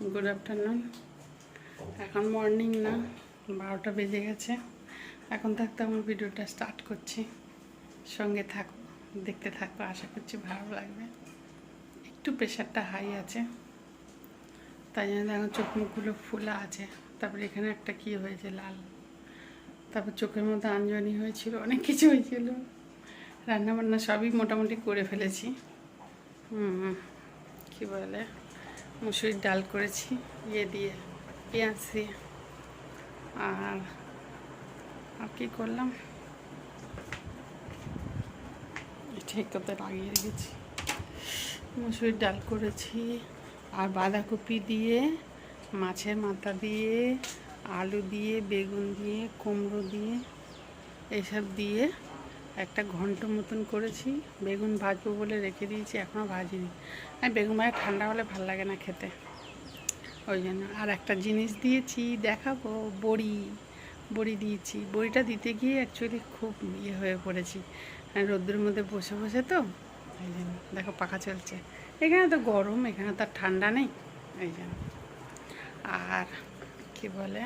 Good afternoon এখন morning না, বারোটা বেজে গেছে। এখন থাকতে আমার ভিডিওটা স্টার্ট করছি। সঙ্গে থাকো, দেখতে থাকো, আশা করছি ভালো লাগবে। একটু প্রেশারটা হাই আছে। তাই জন্য দেখো চোখ মুখগুলো ফোলা আছে। তারপরে এখানে একটা কী হয়েছে, লাল। তারপর চোখের মধ্যে আঞ্জনি হয়েছিল, অনেক কিছু হয়েছিল। রান্নাবান্না সবই মোটামুটি করে ফেলেছি। হুম, কী বলে? মুসুরির ডাল করেছি ইয়ে দিয়ে, পেঁয়াজ দিয়ে। আর আর কী করলাম? ঠিক করতে লাগিয়ে রেখেছি। মুসুরির ডাল করেছি, আর বাঁধাকপি দিয়ে, মাছের মাথা দিয়ে, আলু দিয়ে, বেগুন দিয়ে, কুমড়ো দিয়ে, এসব দিয়ে একটা ঘন্ট মতন করেছি, বেগুন ভাজবো বলে রেখে দিয়েছি এখনও ভাজিনি। আর বেগুন ভাজা ঠান্ডা হলে ভালো লাগে না খেতে। ওই জন্য আর একটা জিনিস দিয়েছি, দেখাবো, বড়ি বড়ি দিয়েছি। বড়িটা দিতে গিয়ে অ্যাকচুয়ালি খুব ইয়ে হয়ে পড়েছি। রোদ্রের মধ্যে বসে বসে তো এই জন্য দেখো পাখা চলছে। এখানে তো গরম, এখানে তো ঠান্ডা নেই এই জন্য। আর কি বলে,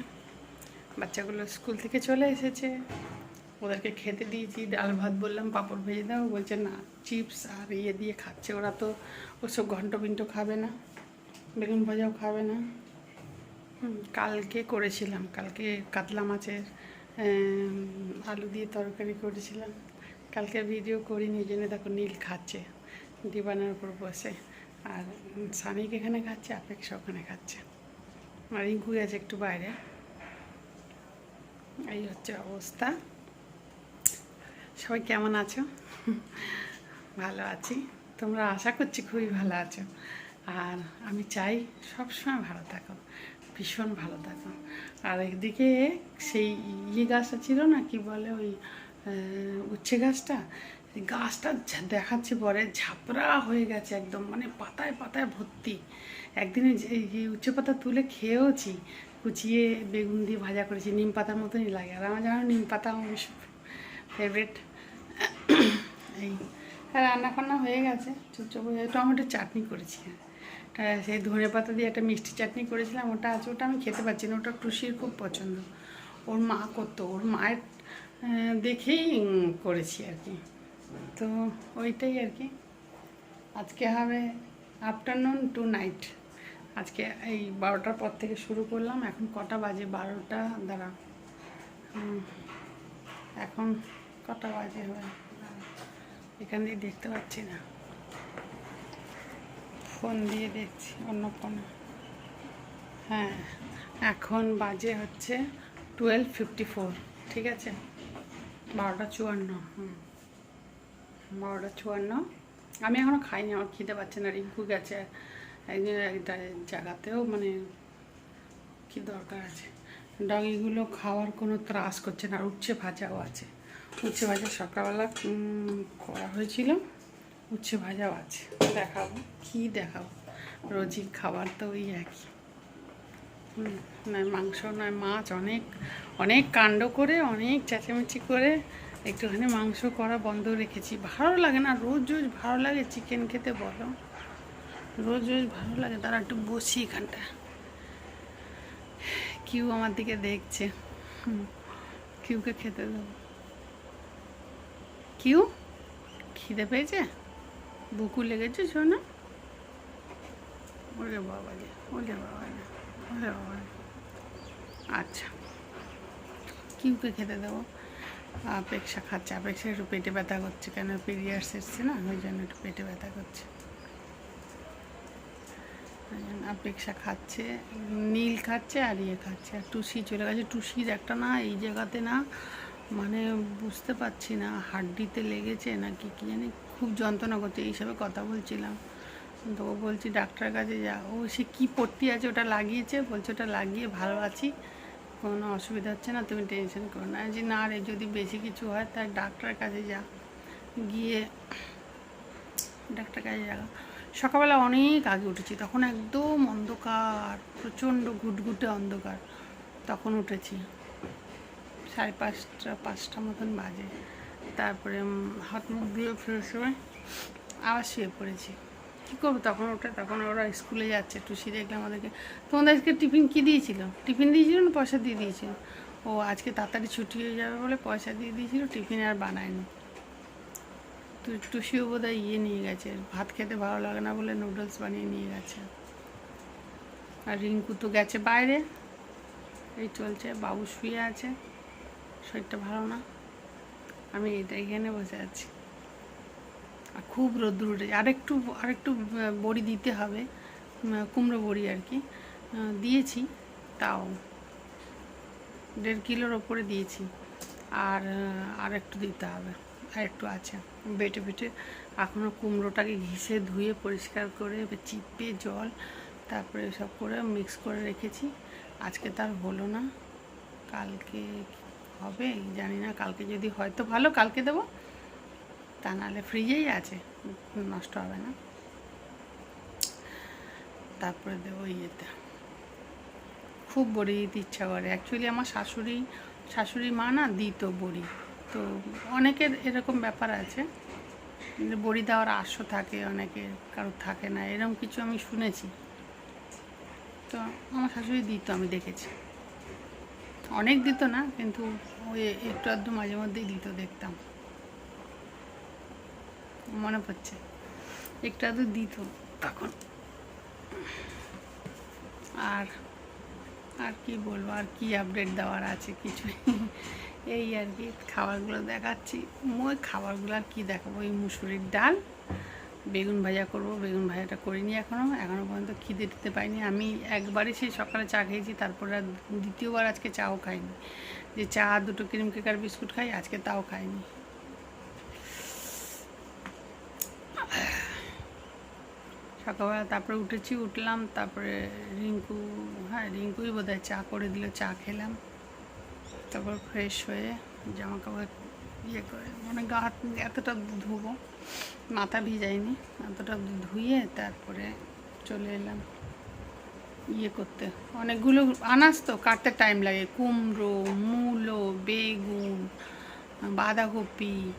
বাচ্চাগুলো স্কুল থেকে চলে এসেছে। ওদেরকে খেতে দিয়েছি, ডাল ভাত বললাম, পাঁপড় ভেজে দাও। বলছে, না, চিপস আর ইয়ে দিয়ে খাচ্ছে ওরা তো ওসব ঘন্ট পিন্ট খাবে না, বেগুন ভাজাও খাবে না। কালকে করেছিলাম, কালকে কাতলা মাছের আলু দিয়ে তরকারি করেছিলাম। কালকে ভিডিও করিনি, এই জন্য দেখো নীল খাচ্ছে ডিবানের উপর বসে। আর সানিক এখানে খাচ্ছে আপেক্ষা ওখানে খাচ্ছে। আর রিঙ্কু গেছে একটু বাইরে। এই হচ্ছে অবস্থা। সবাই কেমন আছো? ভালো আছি। তোমরা আশা করছি খুবই ভালো আছো। আর আমি চাই সবসময় ভালো থাকো, ভীষণ ভালো থাকো। আর একদিকে সেই ইয়ে গাছটা ছিল না, কি বলে ওই উচ্ছে গাছটা? গাছটা দেখাচ্ছে পরে ঝাপড়া হয়ে গেছে একদম মানে পাতায় পাতায় ভর্তি। একদিনে যে উচ্ছে পাতা তুলে খেয়েওছি, কুচিয়ে বেগুন দিয়ে ভাজা করেছি, নিম পাতার মতনই লাগে। আর আমার যেন নিম পাতা ফেভারিট এই রান্না ফান্না হয়ে গেছে, চুপচাপ হয়ে টমেটোর চাটনি করেছি সেই ধনে পাতা দিয়ে একটা মিষ্টি চাটনি করেছিলাম। ওটা আছে, ওটা আমি খেতে পারছি না। ওটা টুসির খুব পছন্দ। ওর মা করতো, ওর মায়ের দেখেই করেছি আর কি। তো ওইটাই আর কি। আজকে হবে আফটারনুন টু নাইট। আজকে এই বারোটার পর থেকে শুরু করলাম। এখন কটা বাজে? বারোটা দ্বারা এখন কটা বাজে হবে এখান দিয়ে দেখতে পাচ্ছি না। ফোন দিয়ে দেখছি, অন্য ফোনে। হ্যাঁ এখন বাজে হচ্ছে টুয়েলভ ফিফটি ফোর ঠিক আছে? বারোটা চুয়ান্ন, হুম। বারোটা চুয়ান্ন। আমি এখনও খাইনি, আমার খিদে পাচ্ছে না, রিঙ্কু গেছে। একদিন একটা জায়গাতেও মানে কি দরকার আছে। ডগিগুলো খাওয়ার কোনো ত্রাস করছে না, আর উচ্ছে ভাজাও আছে। উচ্ছে ভাজা সকালবেলা করা হয়েছিল। উচ্ছে ভাজাও আছে। দেখাবো, কি দেখাবো? রোজই খাবার তো ওই একই। নয় মাংস, নয় মাছ, অনেক অনেক কাণ্ড করে, অনেক চেঁচামেচি করে একটুখানি মাংস করা বন্ধ রেখেছি। ভালো লাগে না, রোজ রোজ ভালো লাগে চিকেন খেতে, বলো। রোজ রোজ ভালো লাগে তারা একটু বসি এখানটা। কিউ আমার দিকে দেখছে। কিউকে খেতে দেবো। কিউ? খিদে পেয়েছে? বুকু লেগেছে শোনো। ওরে বাবা রে, ওরে বাবা রে, ওরে বাবা আচ্ছা কিউকে খেতে দেবো। আপেক্ষা খাচ্ছে আপেক্ষা একটু পেটে ব্যথা করছে, কেন পিরিয়াডস এসছে না? ওই জন্য একটু পেটে ব্যথা করছে। আপেক্ষা খাচ্ছে, নীল খাচ্ছে আর ইয়ে খাচ্ছে। আর টুসি চলে গেছে। টুসির একটা না, এই জায়গাতে না মানে বুঝতে পারছি না, হাড্ডিতে লেগেছে নাকি কি জানি, খুব যন্ত্রণা করছে এইসবে কথা বলছিলাম। তো ও বলছি, ডাক্তারের কাছে যা। ও সে কী পট্টি আছে ওটা লাগিয়েছে, বলছে, ওটা লাগিয়ে ভালো আছি, কোনো অসুবিধা হচ্ছে না, তুমি টেনশন করো না। যে, না রে, যদি বেশি কিছু হয় তাই ডাক্তারের কাছে যা। গিয়ে ডাক্তার কাছে যা। সকালবেলা অনেক আগে উঠেছি, তখন একদম অন্ধকার, প্রচণ্ড ঘুটঘুটে অন্ধকার, তখন উঠেছি। সাড়ে পাঁচটা পাঁচটা মতন বাজে। তারপরে হাত মুখ ধুয়ে ফ্রেশ সময় আবার শুয়ে পড়েছি। কী করব? তখন ওটা, তখন ওরা স্কুলে যাচ্ছে, টুসি দেখলাম তোমাদের আজকে টিফিন কী দিয়েছিল? টিফিন দিয়েছিল না পয়সা দিয়ে দিয়েছিল? ও, আজকে তাড়াতাড়ি ছুটি হয়ে যাবে বলে পয়সা দিয়ে দিয়েছিল, টিফিন আর বানায়নি। টুসিও বোধ হয় ইয়ে নিয়ে গেছে, ভাত খেতে ভালো লাগে না বলে নুডলস বানিয়ে নিয়ে গেছে। আর রিঙ্কু তো গেছে বাইরে, এই চলছে, বাবু শুয়ে আছে। শরীরটা ভালো না। আমি এটা এখানে বসে আছি। আর খুব রোদ্দুর উঠেছে আরেকটু আরেকটু বড়ি দিতে হবে। কুমড়ো বড়ি আর কি। দিয়েছি, তাও। দেড় কিলোর ওপরে দিয়েছি। আর আর একটু দিতে হবে। আর একটু আছে। বেটে বেটে এখনও কুমড়োটাকে ঘিসে ধুয়ে পরিষ্কার করে চিপে জল, তারপরে সব করে মিক্স করে রেখেছি। আজকে তার হলো না। কালকে হবে, জানি না, কালকে যদি হয়তো ভালো, কালকে দেবো। তা নাহলে ফ্রিজেই আছে, নষ্ট হবে না। তারপরে দেবো ইয়েতে। খুব বড়ি দিতে ইচ্ছা করে। অ্যাকচুয়ালি আমার শাশুড়ি শাশুড়ি মা না দিত বড়ি। তো অনেকের এরকম ব্যাপার আছে। বড়ি দেওয়ার আশও থাকে, অনেকের কারোর থাকে না এরকম কিছু আমি শুনেছি। তো আমার শাশুড়ি দিত, আমি দেখেছি। অনেক দিত না, কিন্তু ওই একটু আধটু মাঝে মধ্যেই দিত দেখতাম। মনে পড়ছে। একটু আধটু দিত তখন। আর আর কি বলব? আর কি আপডেট দেওয়ার আছে? কিছু এই আর কি, খাবারগুলো দেখাচ্ছি। ওই খাবারগুলো আর কী দেখাবো? ওই মুসুরির ডাল, বেগুন ভাজা করব। বেগুন ভাজাটা করিনি এখনও এখনও পর্যন্ত খিদে দিতে পাইনি। আমি একবারই সেই সকালে চা খেয়েছি, তারপরে আর দ্বিতীয়বার আজকে চাও খাইনি। যে চা, দুটো ক্রিম কেক আর বিস্কুট খাই, আজকে তাও খাইনি। সকালবেলা তারপরে উঠেছি, উঠলাম, তারপরে রিঙ্কু হ্যাঁ রিঙ্কুই বোধহয় চা করে দিল, চা খেলাম। তারপর ফ্রেশ হয়ে জামা কাপড় ইয়ে করে মানে গা হাত এতটা ধুবো, মাথা ভিজাইনি এতটা ধুয়ে তারপরে চলে এলাম। ইয়ে করতে। অনেকগুলো আনাজ তো, কাটতে টাইম লাগে। কুমড়ো, মূলো, বেগুন, বাঁধাকপি,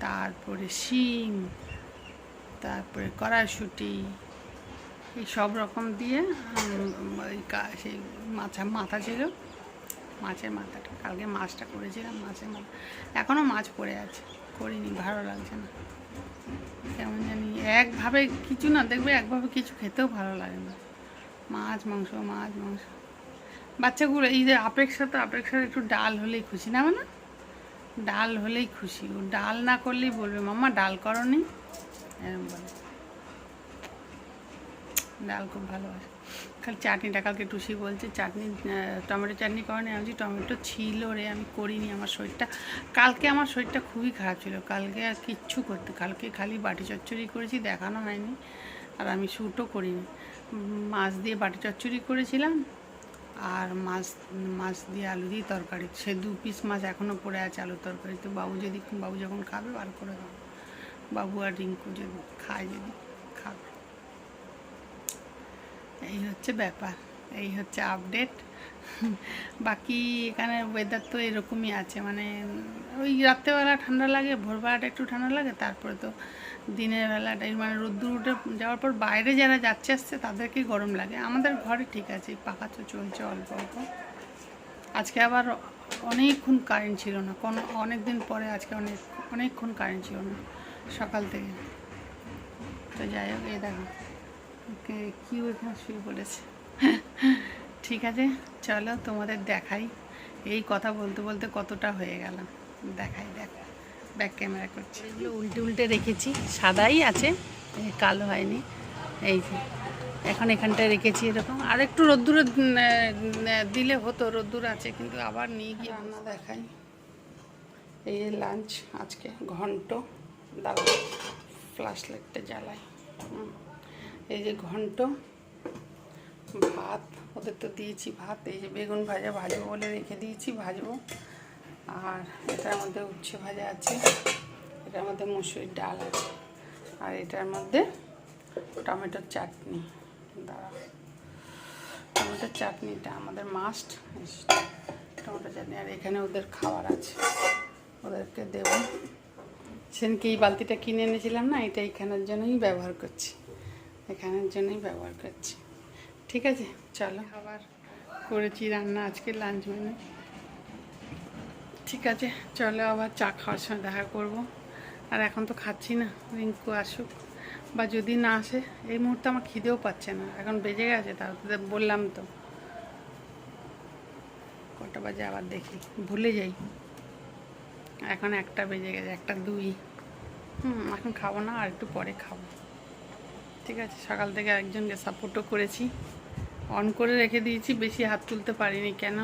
তারপরে শিম, তারপরে কড়াইশুঁটি, এই সব রকম দিয়ে ওই সেই মাছা, মাথা ছিল। মাছের মাথাটা, কালকে মাছটা করেছিলাম, মাছের মাথা। এখনও মাছ পড়ে আছে, করিনি, ভালো লাগছে না। কেমন জানি, একভাবে কিছু না, দেখবে একভাবে কিছু খেতেও ভালো লাগে না। মাছ মাংস মাছ মাংস। বাচ্চাগুলো এই যে আপেক্ষা তো আপেক্ষার একটু ডাল হলেই খুশি না না ডাল হলেই খুশি। ও ডাল না করলেই বলবে মাম্মা ডাল করনি? এরকম বলে। ডাল খুব ভালোবাসে। খালি চাটনিটা কালকে টুসি বলছে চাটনি টমেটো চাটনি করেনি? আমি বলছি, টমেটো ছিল রে আমি করিনি আমার শরীরটা। কালকে আমার শরীরটা খুবই খারাপ ছিল। কালকে আর কিচ্ছু করতে কালকে খালি বাটি চচ্চড়ি করেছি দেখানো হয়নি। আর আমি শ্যুটও করিনি। মাছ দিয়ে বাটি চচ্চড়ি করেছিলাম আর মাছ মাছ দিয়ে আলু দিয়ে তরকারি। সে দু পিস মাছ এখনও পড়ে আছে আলু তরকারি। তো বাবু যদি, বাবু যখন খাবে বার করে দেবো। বাবু আর রিঙ্কু যদি খায়, যদি খাবে। এই হচ্ছে ব্যাপার। এই হচ্ছে আপডেট বাকি এখানে ওয়েদার তো এরকমই আছে। মানে ওই রাত্রেবেলা ঠান্ডা লাগে, ভোরবেলাটা একটু ঠান্ডা লাগে, তারপরে তো দিনের বেলাটাই মানে রোদ্দুর উঠে যাওয়ার পর বাইরে যারা যাচ্ছে আসছে তাদেরকেই গরম লাগে। আমাদের ঘরে ঠিক আছে, পাখা তো চলছে অল্প অল্প। আজকে আবার অনেকক্ষণ কারেন্ট ছিল না। কোনো অনেক দিন পরে আজকে অনেক, অনেকক্ষণ কারেন্ট ছিল না, সকাল থেকে। তো যাই হোক, এই দেখো, কি ওইখানে শুয়ে পড়েছে। ঠিক আছে, চলো তোমাদের দেখাই। এই কথা বলতে বলতে কতটা হয়ে গেল দেখাই দেখো ব্যাক ক্যামেরা করছি। এগুলো উল্টে উল্টে রেখেছি। সাদাই আছে কালো হয়নি। এই যে এখন এখানটায় রেখেছি এরকম। আর একটু রোদ্দুরে দিলে হতো রোদ্দুর আছে কিন্তু আবার নিয়ে গিয়ে রান্না দেখাই। এই লাঞ্চ আজকে ঘন্ট। দাঁড়াও ফ্ল্যাশ লাইটটা জ্বালাই। হুম। এই যে ঘন্ট ভাত ওদের তো দিয়েছি ভাত। এই যে বেগুন ভাজা ভাজবো বলে রেখে দিয়েছি ভাজবো। আর এটার মধ্যে উচ্ছে ভাজা আছে, এটার মধ্যে মুসুরির ডাল আছে, আর এটার মধ্যে টমেটোর চাটনি। দাঁড়া টমেটোর চাটনিটা আমাদের মাস্ট টমেটো চাটনি। আর এখানে ওদের খাবার আছে, ওদেরকে দেবো। সেদিনকে এই বালতিটা কিনে এনেছিলাম না, এটা এখানের জন্যই ব্যবহার করছি, এখানের জন্যই ব্যবহার করছি। ঠিক আছে, চলো। আবার করেছি রান্না আজকে লাঞ্চ মেনু ঠিক আছে, চলো আবার চা খাওয়ার সময় দেখা করব। আর এখন তো খাচ্ছি না, রিঙ্কু আসুক। বা যদি না আসে, এই মুহূর্তে আমার খিদেও পাচ্ছে না। এখন বেজে গেছে, তাও তো বললাম তো। কটা বাজে আবার দেখি, ভুলে যাই। এখন একটা বেজে গেছে, একটা দুই। হুম, এখন খাব না, আর একটু পরে খাব। ঠিক আছে, সকাল থেকে একজনকে সাপোর্টও করেছি। অন করে রেখে দিয়েছি, বেশি হাত তুলতে পারিনি, কেন?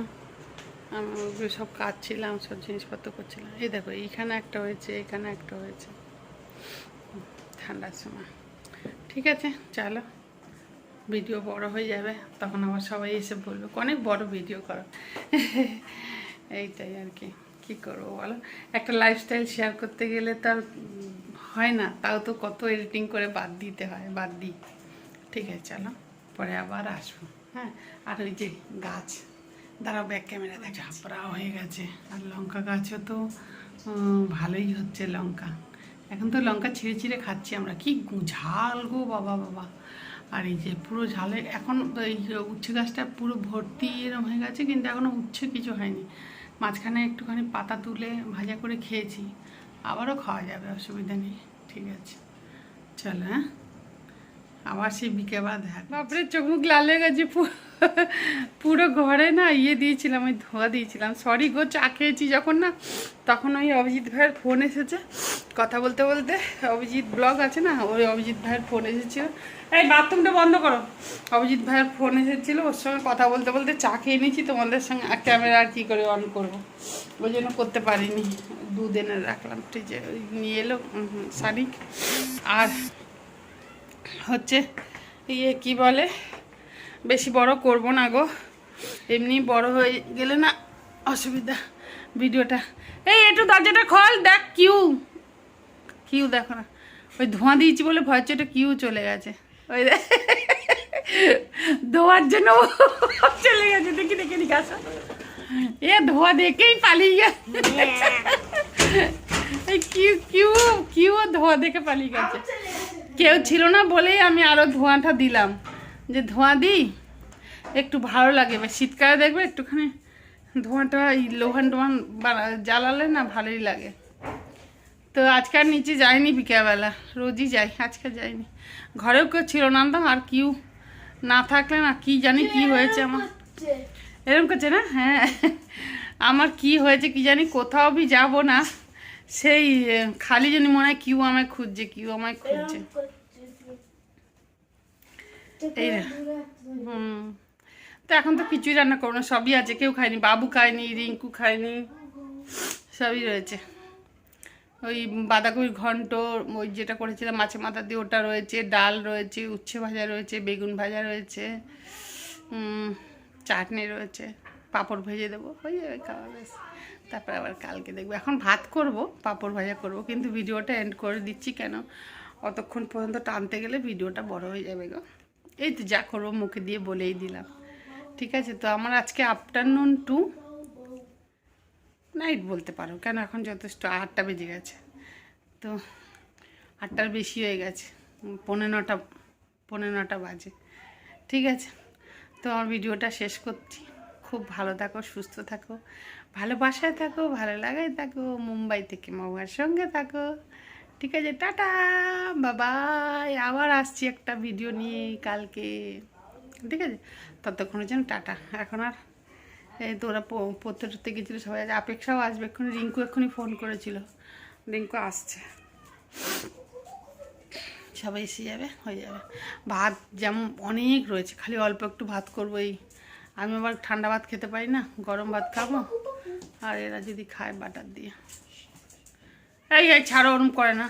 আমি সব কাজ ছিলাম সব জিনিসপত্র করছিলাম। এই দেখো, এইখানে একটা হয়েছে, এখানে একটা হয়েছে। ঠান্ডার সময়। ঠিক আছে, চলো। ভিডিও বড় হয়ে যাবে, তখন আবার সবাই এসে বলবে, অনেক বড় ভিডিও করো। এইটাই আর কি, কী করব বলো? একটা লাইফস্টাইল শেয়ার করতে গেলে তার হয় না, তাও তো কত এডিটিং করে বাদ দিতে হয়, বাদ দিই। ঠিক আছে, চলো। পরে আবার আসব হ্যাঁ? আর ওই যে গাছ। দাঁড়াও ব্যাক ক্যামেরা দেখ ঝাপড়া হয়ে গেছে। আর লঙ্কা গাছও তো ভালোই হচ্ছে লঙ্কা। এখন তো লঙ্কা ছিঁড়ে ছিঁড়ে খাচ্ছি আমরা। কি ঝাল গো বাবা বাবা। আর এই যে পুরো ঝালে এখন এই উচ্ছে গাছটা পুরো ভর্তি এরম হয়ে গেছে কিন্তু এখনও উচ্ছে কিছু হয়নি। মাঝখানে একটুখানি পাতা তুলে ভাজা করে খেয়েছি। আবারও খাওয়া যাবে অসুবিধা নেই। ঠিক আছে। চলো হ্যাঁ? আবার সেই বিকেবার দেখা বাপরে চোখ মুখ লাল হয়ে গেছে পু- পুরো ঘরে না ইয়ে দিয়েছিলাম, ওই ধোয়া দিয়েছিলাম। সরি গো, চা খেয়েছি যখন না, তখন ওই অভিজিৎ ভাইয়ের ফোন এসেছে। কথা বলতে বলতে অভিজিৎ ব্লগ আছে না, ওই অভিজিৎ ভাইয়ের ফোন এসেছিল। এই বাথরুমটা বন্ধ করো। অভিজিৎ ভাইয়ের ফোন এসেছিল, ওর সঙ্গে কথা বলতে বলতে চা খেয়ে নিয়েছি, তোমাদের সঙ্গে ক্যামেরা আর কী করে অন করব। ওই জন্য করতে পারিনি। দুদিনে রাখলাম ফ্রিজে নিয়ে এলো শালিক আর হচ্ছে ইয়ে কি বলে? বেশি বড় করব না গো। এমনি বড় হয়ে গেলে না অসুবিধা ভিডিওটা। এই, একটু দরজাটা খোল, দেখ কিউ। কিউ দেখো না। ওই ধোঁয়া দিয়েছি বলে ভয় ওটা কিউ চলে গেছে। ওই ধোয়ার জন্য চলে গেছে। দেখি দেখি দেখি, আসো। এ, ধোয়া দেখেই পালিয়ে গেছে। কিউ কিউ কিউ ধোয়া দেখে পালিয়ে গেছে। কেউ ছিল না বলেই আমি আরও ধোঁয়াটা দিলাম। যে ধোঁয়া দিই একটু ভালো লাগে। এবার শীতকালে দেখবে একটুখানি ধোঁয়াটা এই লোহান টোহান জ্বালালে না ভালোই লাগে। তো আজকে আর নিচে যাইনি বিকেলবেলা রোজই যাই আজকে যাইনি। ঘরেও কেউ ছিল না তো আর কিউ না থাকলে না কি জানি কি হয়েছে আমার। এরকম করছে না? হ্যাঁ। আমার কি হয়েছে কি জানি কোথাও বি যাব না। সেই খালি জন্য মনে হয় কিউ আমায় খুঁজছে কিউ আমায় খুঁজছে। এই হুম। তো এখন তো কিছুই রান্না করব না সবই আছে কেউ খায়নি বাবু খায়নি রিঙ্কু খায়নি সবই রয়েছে। ওই বাঁধাকপির ঘন্ট ওই যেটা করেছিলাম মাছের মাথা দিয়ে ওটা রয়েছে ডাল রয়েছে উচ্ছে ভাজা রয়েছে বেগুন ভাজা রয়েছে চাটনি রয়েছে পাঁপড় ভেজে দেবো হয়ে যাবে খাওয়া বেশ তারপর আবার কালকে দেখব। এখন ভাত করব পাঁপড় ভাজা করব কিন্তু ভিডিওটা এন্ড করে দিচ্ছি কেন? অতক্ষণ পর্যন্ত টানতে গেলে ভিডিওটা বড় হয়ে যাবে গো। এই তো যা করব মুখে দিয়ে বলেই দিলাম। ঠিক আছে তো আমার আজকে আফটারনুন টু নাইট বলতে পারো কেন এখন যথেষ্ট আটটা বেজে গেছে। তো আটটার বেশি হয়ে গেছে উম, পৌনে নটা পৌনে নটা বাজে। ঠিক আছে তো আমার ভিডিওটা শেষ করছি। খুব ভালো থাকো সুস্থ থাকো ভালোবাসায় থাকো ভালো লাগায় থাকো মুম্বাই থেকে মামার সঙ্গে থাকো। ঠিক আছে, টাটা, বাবাই, আবার আসছি একটা ভিডিও নিয়ে কালকে। ঠিক আছে? ততক্ষণের জন্য টাটা। এখন আর এই তো ওরা পড়তে টরতে গেছিল সবাই আজ, আপেক্ষাও আসবে এক্ষুনি, রিঙ্কু এক্ষুনি ফোন করেছিল। রিঙ্কু আসছে। সবাই এসে যাবে, হয়ে যাবে। ভাত যেমন অনেক রয়েছে, খালি অল্প একটু ভাত করব এই। আমি আবার ঠান্ডা ভাত খেতে পারি না, গরম ভাত খাব। আর এরা যদি খায় বাটার দিয়ে। এই এই, ছাড়ো, ওরম করে না।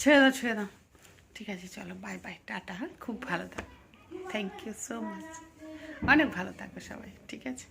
ছেড়ে দাও ছেড়ে দাও। ঠিক আছে, চলো বাই বাই টাটা হ্যাঁ? খুব ভালো থাকো। থ্যাংক ইউ সো মাচ অনেক ভালো থাকো সবাই, ঠিক আছে?